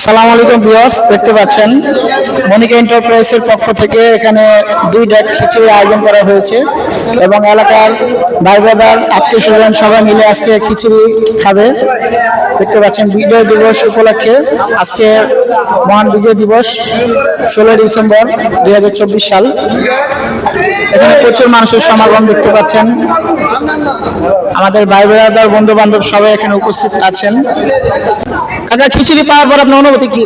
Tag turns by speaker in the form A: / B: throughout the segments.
A: আসসালামু আলাইকুম ভিউয়ার্স, দেখতে পাচ্ছেন মনিকা এন্টারপ্রাইজের পক্ষ থেকে এখানে দুই ডেক খিচুড়ি আয়োজন করা হয়েছে এবং এলাকার ভাই ব্রাদার, আত্মীয় স্বজন সবাই মিলে আজকে খিচুড়ি খাবে। দেখতে পাচ্ছেন বিজয় দিবস উপলক্ষে আজকে মহান বিজয় দিবস, ষোলোই ডিসেম্বর দু হাজার চব্বিশ সাল। এখানে প্রচুর মানুষের সমাগম দেখতে পাচ্ছেন। আমাদের ভাই বেড়াদার বন্ধু বান্ধব সবাই এখানে উপস্থিত আছেন। কাকা, খিচুড়ি পাওয়ার পর আপনার অনুভূতি কি?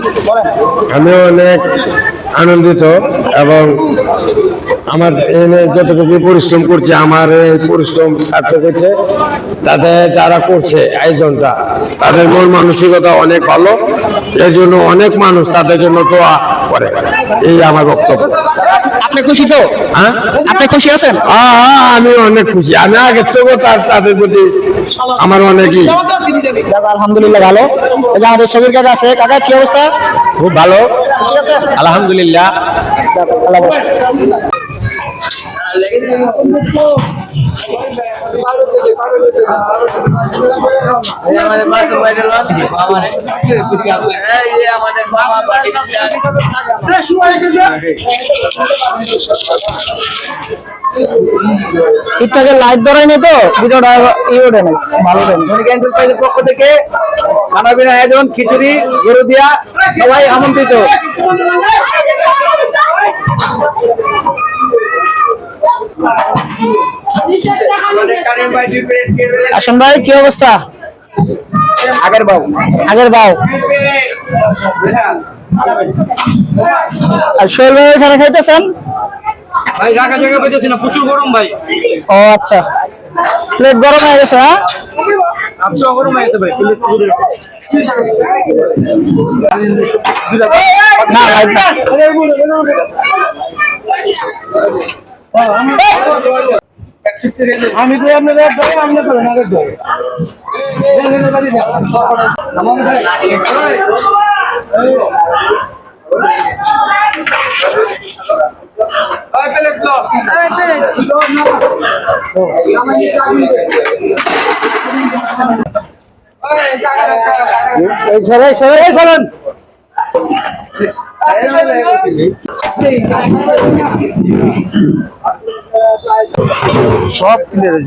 B: আমি অনেক আনন্দিত এবং আমার এনে যতটুকু পরিশ্রম করছে আমার এই পরিশ্রম সার্থক হয়েছে। তাতে যারা করছে আয়োজনটা তাদের মন মানসিকতা অনেক ভালো। এই জন্য অনেক মানুষ তাদের জন্য দোয়া করে। এই আমার বক্তব্য।
A: আপনি খুশি তো?
B: হ্যাঁ?
A: আপনি খুশি আছেন?
B: হ্যাঁ, হ্যাঁ, আমি অনেক খুশি। আমি থেকেও তার তাদের প্রতি আমার অনেকই
A: আলহামদুলিল্লাহ ভালো। এই যে আমাদের শরীর কাকা আছে। কাকা কি অবস্থা?
B: খুব ভালো। আলহামদুলিল্লাহ।
A: আল্লাহ ঠিকঠাক লাইট ধরায়নি তো? ভিডিওটা ই ওঠে নাই। ভালো
C: পক্ষ থেকে খানা পিনা আয়োজন, খিচুড়ি, গরু দিয়া, সবাই আমন্ত্রিত।
A: আসন ভাই কি অবস্থা?
C: আগের বাবু
A: আগের আর সোহেল ভাই এখানে খাইতেছেন?
D: ভাই রাখা জায়গা পাইতেছি না প্রচুর গরম ভাই।
A: ও আচ্ছা। প্লেট গরম হয়ে গেছে হ্যাঁ?
D: আটশো গরম হয়ে গেছে ভাই প্লেট পুরো
A: না লাইট
C: আমি তো আপনাদের ধরে আপনি করেন আগের ধরে
A: সবাই সবাই
C: সব ক্লিয়ার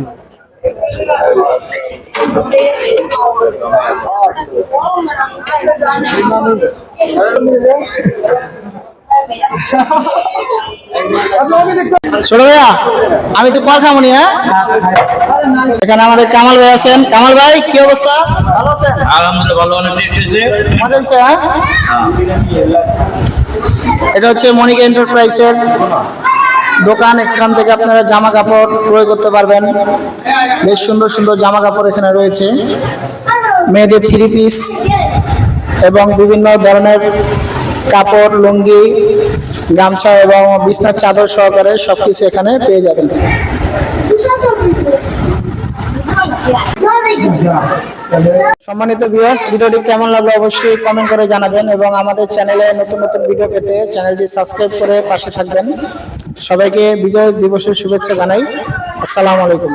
A: ছোট ভাইয়া আমি একটু পর খামনি হ্যাঁ? এখানে আমাদের কামাল ভাই আছেন। কামাল ভাই কি অবস্থা? ভালো আছেন?
D: আলহামদুলিল্লাহ ভালো অনেক টেস্ট হয়েছে।
A: মজা হয়েছে হ্যাঁ? এটা হচ্ছে মনিকা এন্টারপ্রাইজের দোকান। এখান থেকে আপনারা জামা কাপড় ক্রয় করতে পারবেন। বেশ সুন্দর সুন্দর জামা কাপড় এখানে রয়েছে। মেয়েদের থ্রি পিস এবং বিভিন্ন ধরনের কাপড় লুঙ্গি গামছা এবং বিছনার চাদর সহকারে সবকিছু এখানে পেয়ে যাবেন। সম্মানিত ভিউয়ার্স ভিডিওটি কেমন লাগল অবশ্যই কমেন্ট করে জানাবেন এবং আমাদের চ্যানেলে নতুন নতুন ভিডিও পেতে চ্যানেলটি সাবস্ক্রাইব করে পাশে থাকবেন। সবাইকে বিজয় দিবসের শুভেচ্ছা জানাই। আসসালামু আলাইকুম।